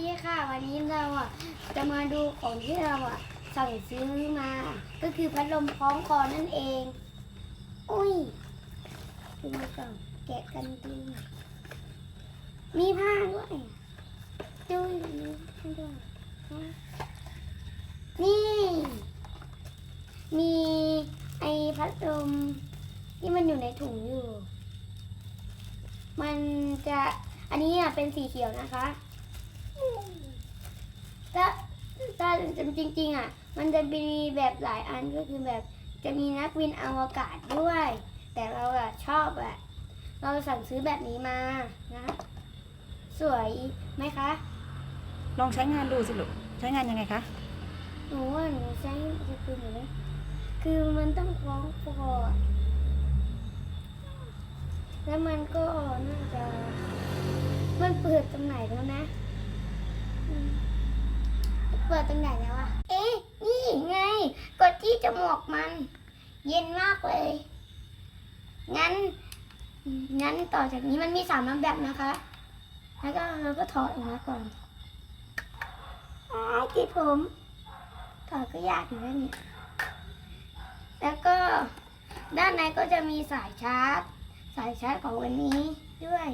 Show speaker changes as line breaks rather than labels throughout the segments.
ดีค่ะ วันนี้เราอะจะมาดูของที่เราอะสั่งซื้อมา ก็คือพัดลมคล้องคอนั่นเอง อุ้ยดูก่อนแกะกันดูมีผ้าด้วยดูนี่ให้ดูนี่ มีไอพัดลมที่มันอยู่ในถุงอยู่ มันจะอันนี้อะเป็นสีเขียวนะคะ ถ้าถ้าจริงๆอะ มันจะมีแบบหลายอันก็คือแบบจะมีนักบินอวกาศด้วย แต่เราอะชอบอะเราสั่งซื้อแบบนี้มานะ สวยไหมคะ
ลองใช้งานดูสิลูกใช้งานยังไงคะ
หนูว่าหนูใช้สกุลอยู่นะคือมันต้องคล้องคออะแล้วมันก็น่าจะ มันเปิดตรงไหนแล้วนะอืม เปิดตรงไหนแล้วอะเอ๊ะ นี่ไง กดที่จมูกมัน เย็นมากเลย งั้น งั้นต่อจากนี้มันมีสามลำแบบนะคะ แล้วก็เราก็ถอดออกมาก่อนอ๋อติดผม ถอดก็ยากอยู่แล้วนี่ แล้วก็ด้านในก็จะมีสายชาร์จ สายชาร์จของวันนี้ด้วย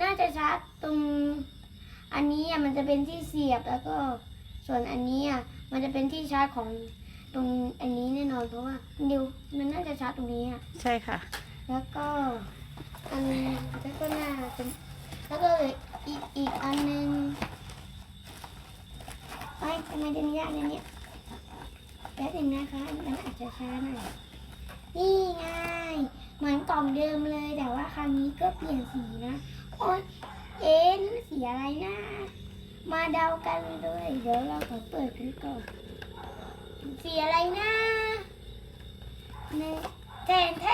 น่าจะชาร์จตรง อันนี้อะมันจะเป็นที่เสียบแล้วก็ส่วนอันนี้อะมันจะเป็นที่ชาร์จของตรงอันนี้แน่นอนเพราะว่าเดี๋ยวมันน่าจะชาร์จตรงนี้อะ
ใช่ค่ะ
แล้วก็อันแล้วก็น่าจะแล้วก็อีกอีกอันหนึงไอ้ยทำไมดึงยากเนี่ยเนี่ยแป๊บนึงนะคะมันอาจจะช้าหน่อยนี่ไงเหมือนกล่องเดิมเลยแต่ว่าครั้งนี้ก็เปลี่ยนสีนะโอ๊ย เอ็นสีอะไรนะ มาเดากันเลยเดี๋ยวเราขอเปิดดูก่อนสีอะไรนะเนี่ยแทนแท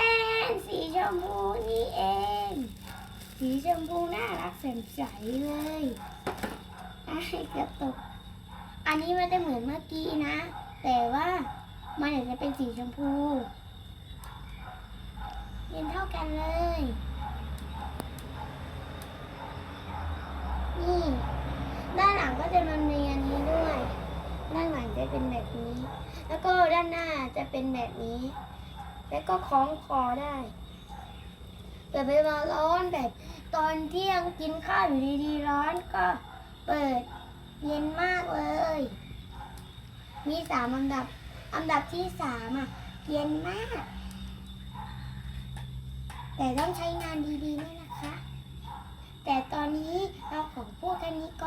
นสีชมพูนี่เอง สีชมพูน่ารักแสนใสเลยไอ้เกือบตกอันนี้มันจะเหมือนเมื่อกี้นะ แต่ว่ามันอาจจะเป็นสีชมพูเรียนเท่ากันเลย นี่ ด้านหลังก็ จะมันมีอันนี้ด้วย ด้านหลังจะเป็นแบบนี้ แล้วก็ด้านหน้าจะเป็นแบบนี้ แล้วก็คล้องคอได้แต่เวลาร้อนแบบตอนเที่ยงกินข้าวอยู่ดีๆร้อนก็เปิดเย็นมากเลย มีสามอันดับ อันดับที่สามอะ เย็นมาก แต่ต้องใช้งานดีๆด้วยนะคะ แต่ตอนนี้เราขอพูดกันนี้ก่อน